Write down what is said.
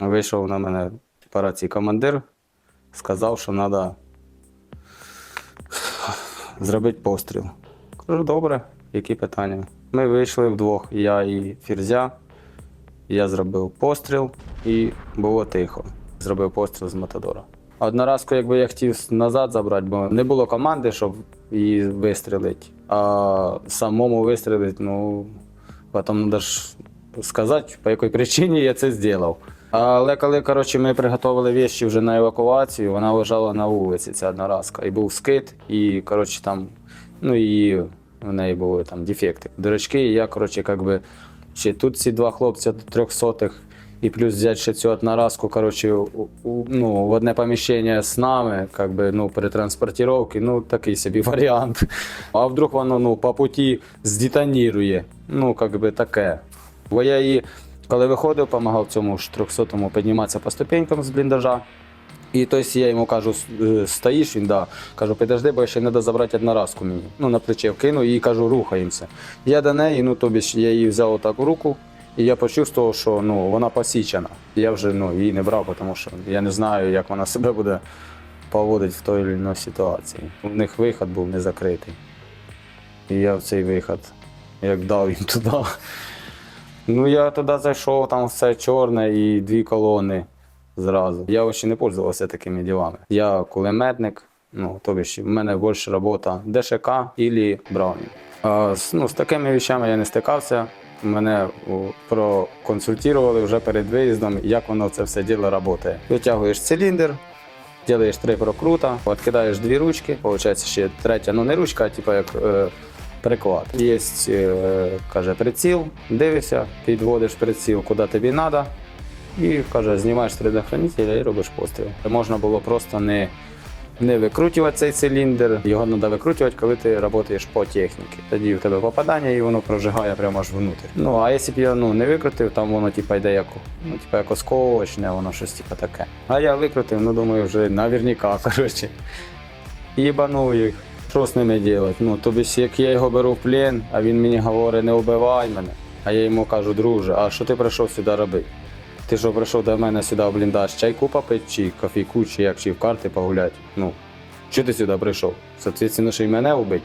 Вийшов на мене по рації командир, сказав, що треба зробити постріл. Кажу, добре, які питання. Ми вийшли вдвох, я і Фірзя. Я зробив постріл і було тихо. Зробив постріл з Матадора. Одноразку, якби я хотів назад забрати, бо не було команди, щоб її вистрілити. А самому вистрілити, ну, потім треба ж сказати, по якій причині я це зробив. Але коли коротше, ми приготували вещі вже на евакуацію, вона лежала на вулиці, ця одноразка. І був скид, і коротше, там, ну і в неї були там дефекти. Дурачки, і я, коротше, як би, ще тут ці два хлопці трьохсотих, і плюс взяти ще цю одноразку, коротше, у, у- ну, в одне поміщення з нами, как би, ну, при транспортировці, ну, такий собі варіант. А вдруг воно ну, по путі здетонірує. Ну, как би таке. Бо я її, коли виходив, допомагав цьому ж 300-му підніматися по ступенькам з бліндажа. І тобто я йому кажу, е, стоїш, він да. Кажу, підожди, бо ще треба забрати одноразку мені. Ну, на плече вкину і кажу, рухаємося. Я до неї, ну тобі ж я її взяв отак в руку, і я почувствував, що ну, вона посічена. Я вже ну, її не брав, тому що я не знаю, як вона себе буде поводити в той іншій ситуації. У них вихід був не закритий. І я в цей вихід, як дав їм туди. Ну, я туди зайшов, там все чорне і дві колони зразу. Я ще не пользувався такими ділами. Я кулеметник, ну, тобі ж в мене більше робота ДШК і Браунінг. З- ну, з такими вещами я не стикався. Мене проконсультували вже перед виїздом, як воно це все діло працює. Витягуєш циліндр, Делаєш три прокрута, відкидаєш дві ручки, виходить ще третя, ну не ручка, а типу як е, приклад. Є, е, каже, приціл, дивишся, підводиш приціл, куди тобі треба, і каже, знімаєш 3D-хранителя і робиш постріл. Можна було просто не, не викручувати цей циліндр, його треба викручувати, коли ти працюєш по техніці. Тоді в тебе попадання і воно прожигає прямо аж внутрі. Ну а якщо б я ну, не викрутив, там воно типу, йде як, ну, типу, як осколочне, воно щось типу, таке. А я викрутив, ну думаю, вже наверняка, коротше. Їбанув їх. Що з ними робити? Ну, тобі як я його беру в плен, а він мені говорить, не вбивай мене. А я йому кажу, друже, а що ти прийшов сюди робити? Ти що прийшов до мене сюди в бліндаж, чайку попити, чи кофійку, чи як, чи в карти погуляти? Ну, що ти сюди прийшов? Соответственно, що й мене вбить.